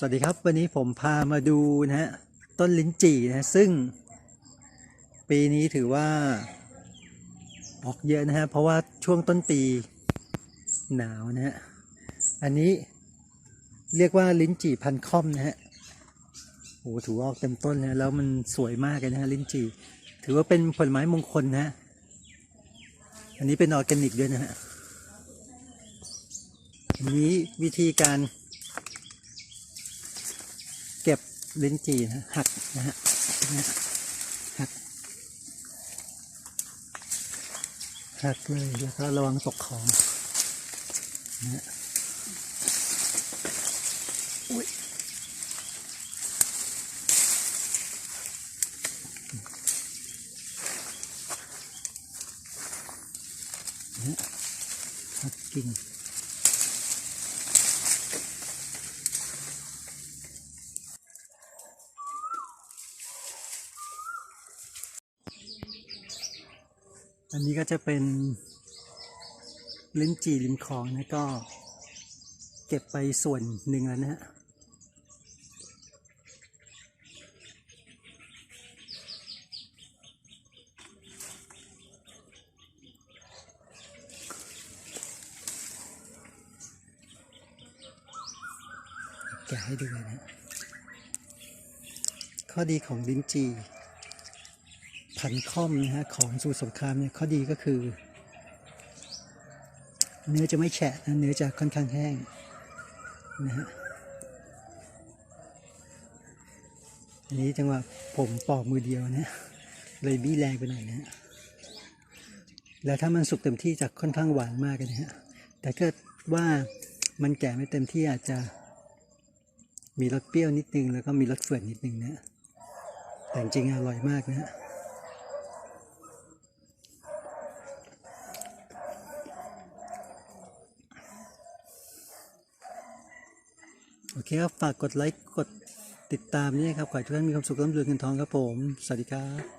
สวัสดีครับ วันนี้ผมพามาดูนะฮะต้นลิ้นจี่นะซึ่ง ปีนี้ถือว่าออกเยอะนะฮะเพราะว่าช่วงต้นปีหนาวนะฮะอันนี้เรียกว่าลิ้นจี่พันค่อมนะฮะโอ้โหถือว่าออกเต็มต้นเลยแล้วมันสวยมากเลยนะฮะลิ้นจี่ถือว่าเป็นผลไม้มงคลนะฮะอันนี้เป็นออร์แกนิกด้วยนะฮะนนี้วิธีการ เก็บ ลิ้นจีนะหักนะฮะหักหักเลยแล้วก็ระวังตกของนะฮะอุ๊ยนะหักกิ่ง อันนี้ก็จะเป็นลิ้นจี่ริมคลองนะก็เก็บไปส่วนหนึ่งแล้วนะฮะแกะให้ดูนะข้อดีของลิ้นจี่ พันค่อมนะฮะของสูตรสงครามเนี่ยข้อดีก็คือ เนื้อจะไม่แฉะนะเนื้อจะค่อนข้างแห้งนะฮะอันนี้จังหวะผมปอกมือเดียวนะเลยบี้แรงไปหน่อยนะฮะแล้วถ้ามันสุกเต็มที่จะค่อนข้างหวานมากเลยนะฮะแต่ก็ว่ามันแก่ไม่เต็มที่อาจจะมีรสเปรี้ยวนิดนึง แล้วก็มีรสเฝื่อนนิดนึงนะแต่จริงอร่อยมากนะฮะ โอเคครับ ฝากกดไลค์ กดติดตามนี่นะครับ ขอให้ทุกท่านมีความสุขร่ำรวยเงินทองครับผม สวัสดีครับ